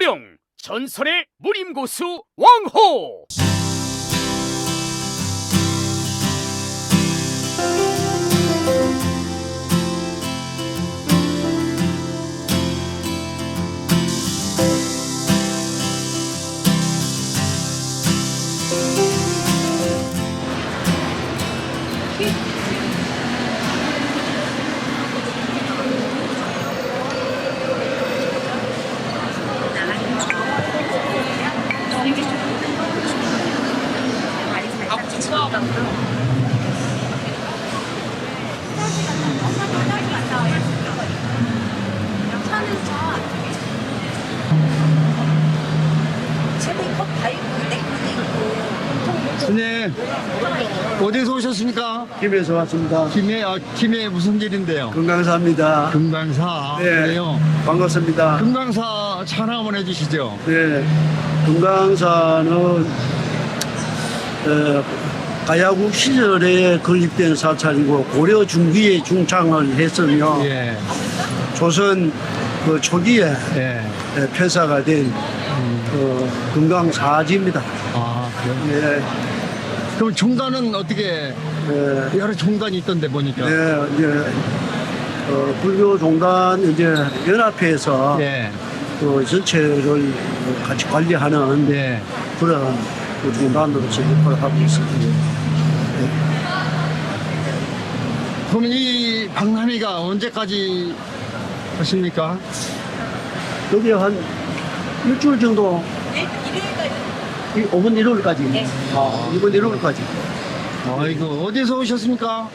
호령 전설의 무림고수 왕호 스님 어디서 오셨습니까? 김에서 왔습니다. 김해 아, 김해 무슨 일인데요? 건강사입니다. 금강사 네. 그래요. 반갑습니다. 금강사 찬 한번 해주시죠. 네. 건강사는 어, 가야국 시절에 건립된 사찰이고 고려 중기에 중창을 했으며 예, 조선 그 초기에 예. 에, 폐사가 된 어, 건강사지입니다. 아 그래요. 네. 그럼 종단은 어떻게 네. 여러 종단이 있던데 보니까. 네, 이제 어, 불교 종단 이제 연합회에서 예, 그 전체를 같이 관리하는 예. 그런 그 중단으로서 역할을 하고 있습니다. 그럼 이 박람회가 언제까지 하십니까? 여기 한 일주일 정도 이 5번 1월까지 네. 아, 이번 1월까지 아이고 어디서 오셨습니까?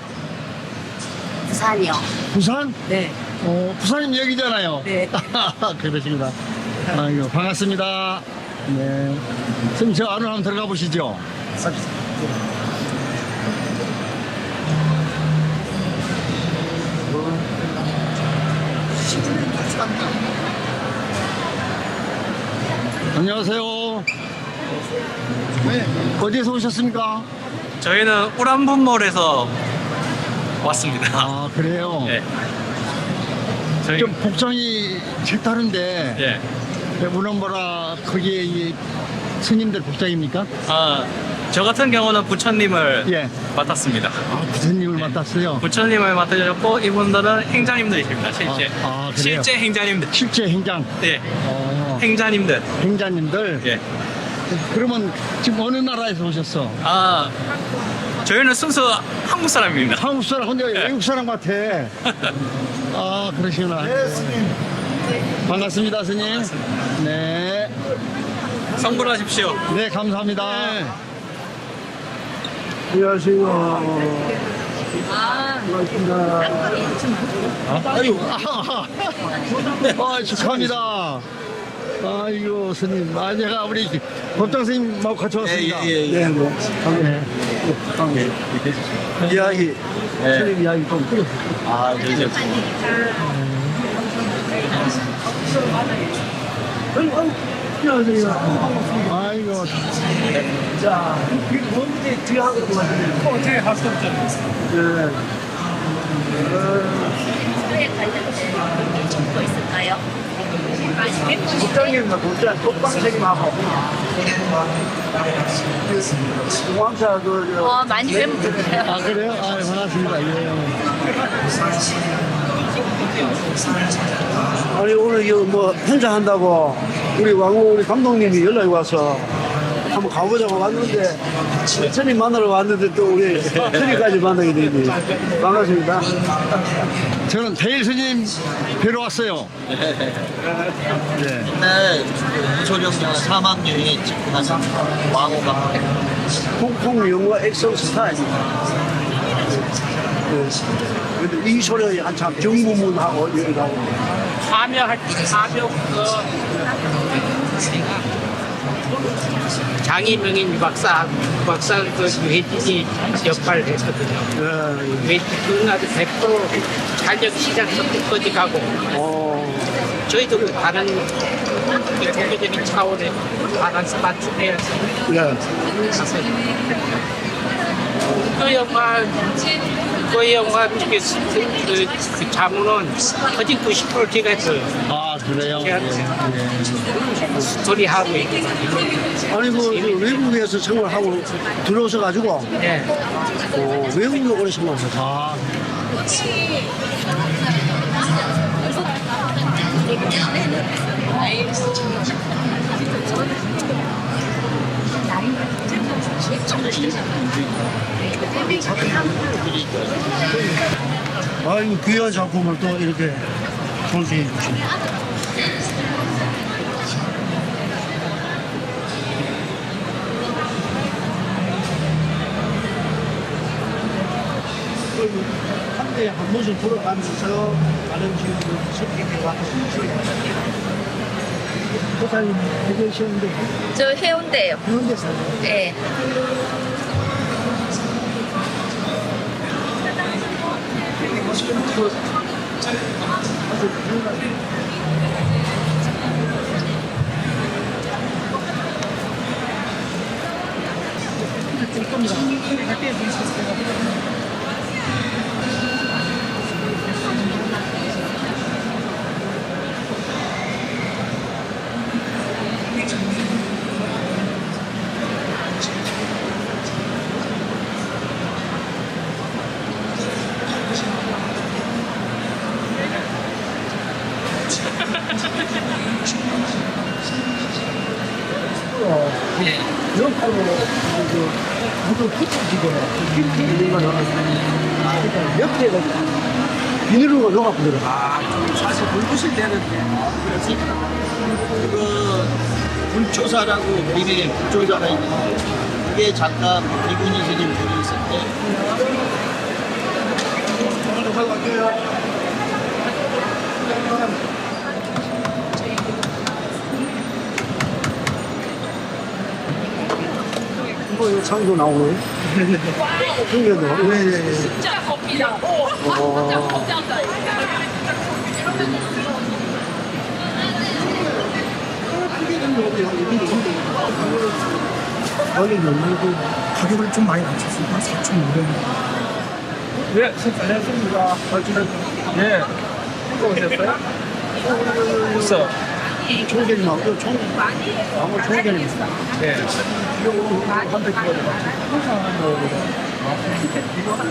부산이요. 부산? 네. 어, 부산님 여기잖아요. 네. 그러십니다. 아이고, 반갑습니다. 네. 선생님, 저 안으로 한번 들어가 보시죠. 안녕하세요. 네. 어디에서 오셨습니까? 저희는 우란분몰에서 왔습니다. 아, 그래요? 예. 저희 좀 복장이 색다른데, 예. 우렁보라 거기에 이 스님들 복장입니까? 아, 저 같은 경우는 부처님을 예. 맡았습니다. 아, 부처님을 맡았어요. 부처님을 맡으셨고 이분들은 행자님들이십니다. 실제. 아, 아, 그래요? 실제 행자님들. 실제 행장, 예. 어, 행자님들. 행자님들. 예. 그러면 지금 어느 나라에서 오셨어? 아, 저희는 순수 한국 사람입니다. 한국 사람, 근데 예. 외국 사람 같아. 아, 그러시구나. 네, 스님. 반갑습니다, 스님. 네. 성불하십시오. 네, 감사합니다. 안녕하세요. 반갑습니다. 아유, 아, 아, 축하합니다. 아이고, 스님. 아, 제가 우리 법장 스님하고 같이 왔습니다. 네, 뭐 네. 이야기 스님 이야기 좀 들어. 아, 이제 안녕하세요. 아이고, 자, 이 뭔지 뒤에 하고 도와주세요. 어떻게 할수 없죠. 네. 수에 관련된 정보 있을까요? 국장님과 국장 똑방 책임하고 공항사 그 저, 어, 많이 좋겠어요. 아, 그래요? 아, 반갑습니다. 예. 아니 오늘 이거 뭐 행사 한다고 우리 왕호 우리 감독님이 연락이 와서 한번 가보자고 왔는데 스님 만나러 왔는데 또 우리 스님까지 만나게 되니 반갑습니다. 저는 대일 스님 뵈러 왔어요. 네. 네, 이소룡 사막여행에 집중한 왕호가 홍콩 영화 액션 스타입니다. 그, 근데 이소련이 한참 정부문하고 여기 나오고 참여할 참여 그 장희명인 유박사 유박사 그 유해진이 역할을 했거든요. 예, 유해진은 아주 100% 자력 시작부터까지 가고. 어, 저희도 그 다른 그 종교적인 차원의 바란스 맞춤해야 예. 그 영화 그 영화 그, 그, 그 자문은 거진 90% 제가 했어요. 아, 그래요? 예, 예. 스토리 하고 이게. 아니 뭐 외국에서 생활하고 들어오셔 가지고 네. 어, 외국으로 오래 생활하셨어. 아, 아이고 귀한 작품을 또 이렇게 전시해 주시네. 한 대에 한 번씩 돌아가면서 다른 지역으로 섞이게 가고 되게 쉬운데 저 해운대요. 그런 데서 네. 옆으로 그 무슨 붙여지거나 이렇게 이런 거는 옆에가 비닐로가 녹아 들어. 사실 불붙을 때는 그 불초사라고 미리 불초사가 있는데 그게 잠깐 이분이 스님 분이 있을 때 이거 창도 나오네. 흥겨도. 예, 예, 예. 어. 원래 연말고 가격을 좀 많이 낮췄습니다. 4,500원. 네, 안녕하십니까. 예. 또 오셨어요? 벌써. 총계님 하고 총, 아무 총계님. 네. 이거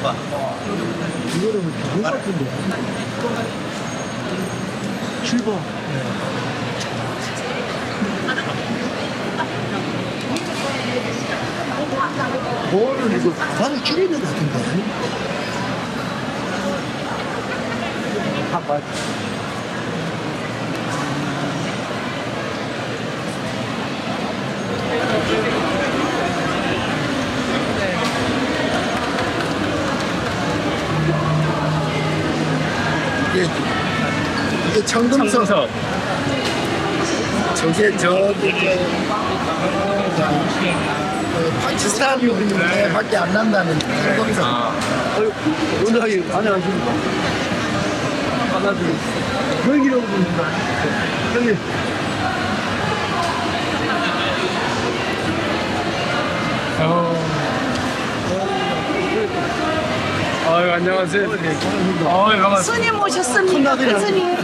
는 좋은 것 같은데. 7번. 뭐를 이거 가방을 줄이는 것 같은데. 한번. 이게, 이게 청금석. 청금석. 저게 저기 그 파키스탄 요리인데 밖에 안 난다는 청금석. 어휴, 원장님 안녕하십니까? 반갑습니다. 경기로 분입니다. 형님. 아유, 안녕하세요. 아유, 반갑습니다. 스님 오셨습니다. 큰아들이랑. 스님.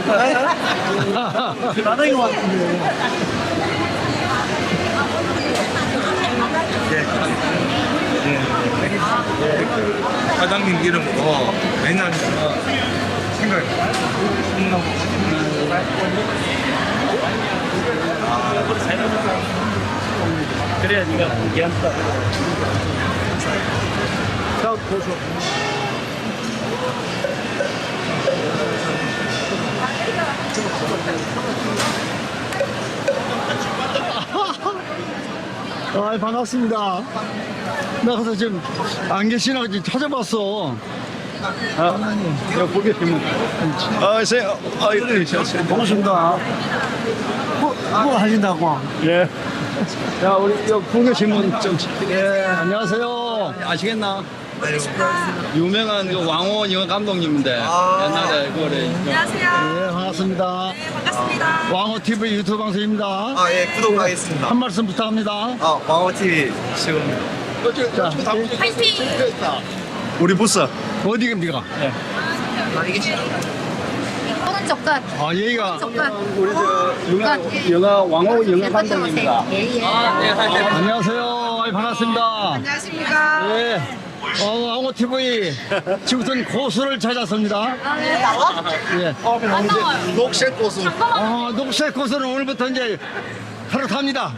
나랑이 왔는데. 사장님 이름으로 매년 생각 그래야 니가 얘기한다. 자, 보소. 아, 반갑습니다. 나 가서 지금 안 계시나 찾아봤어. 아, 내가 보겠지만. 아, 세, 아, 이래, 반갑습니다. 뭐, 뭐 하신다고? 예. 야, 우리 여 국내 신문 좀. 예, 안녕하세요. 아시겠나? 유명한 그 왕호 영화 감독님인데 옛날에 그거를 안녕하세요. 예, 반갑습니다. 반갑습니다. 왕호 TV 유튜브 방송입니다. 아 예 구독하겠습니다. 한 말씀 부탁합니다. 아 왕호 TV 지금 자, 파이팅! 우리 부서. 어디입니까? 오른쪽 끝. 아, 여기가 쪽 끝. 우리 저 영화, 영화 왕호 영화 감독입니다. 예, 예. 안녕하세요. 아이, 반갑습니다. 안녕하십니까. 예. 어, 왕호 TV. 지금부터는 고수를 찾았습니다. 예. 녹색 고수. 아, 녹색 고수는 오늘부터 이제 하루 탑니다.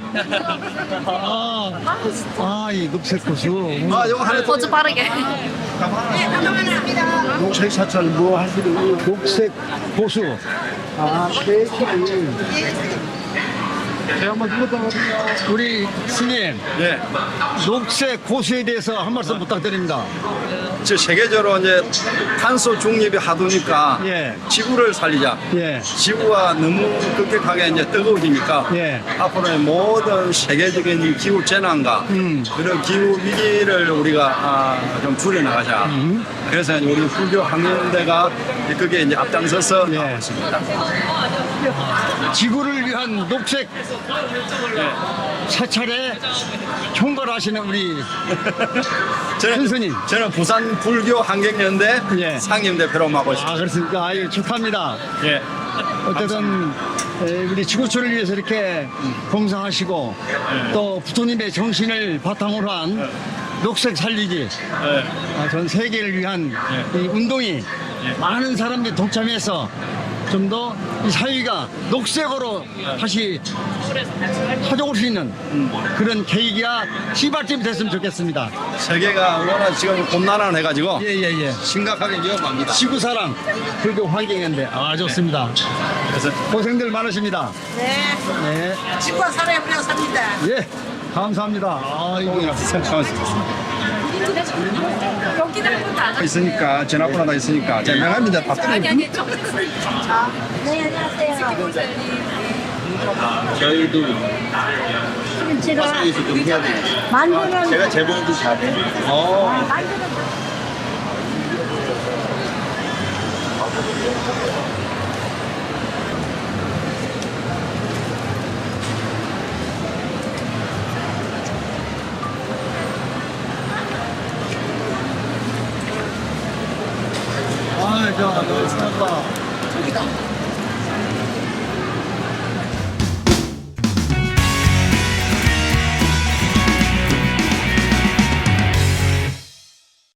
아, 아, 이 녹색 고수. 아, 이거 하나 더. 포즈 빠르게. 녹색 사찰 뭐 하시는 녹색 고수. 아, 케이크. 제가 한번 들었다거든요. 우리 스님, 예. 녹색 고수에 대해서 한 말씀 부탁드립니다. 저 세계적으로 이제 탄소 중립이 하도니까 예. 지구를 살리자. 예. 지구가 너무 급격하게 이제 뜨거워지니까 예. 앞으로의 모든 세계적인 기후 재난과 음. 그런 기후 위기를 우리가 아, 좀 줄여 나가자. 음. 그래서 우리 불교 학년대가 그게 이제 앞장서서 예. 나오고 있습니다. 지구를 위한 녹색 사찰에 총괄하시는 우리 저는, 스님. 저는 부산 불교 환경연대 예. 상임 대표로 맡고 있습니다. 아, 그렇습니까? 아유, 축하합니다. 예. 어쨌든 에, 우리 지구촌을 위해서 이렇게 봉사하시고 또 부처님의 정신을 바탕으로 한 녹색 살리기 아, 전 세계를 위한 이 운동이 많은 사람들이 동참해서 좀 더 이 사회가 녹색으로 다시 찾아올 수 있는 그런 계기가 시발점이 됐으면 좋겠습니다. 세계가 워낙 지금 곤란한 해가지고 예 예 예. 심각하게 위험합니다. 지구 사랑 불교 환경인데 아 좋습니다. 그래서 고생들 많으십니다. 네, 네. 집과 그냥 삽니다. 예, 감사합니다. 아이고, 여기는 문안 있으니까 전화번호 다 있으니까 제가 명함 이제 다 아니 아니 저. 네 안녕하세요. 저희도 제가 여기서 좀 해야 돼요. 만드는 제가 재봉도 잘해요. 어, 아, 저, 너,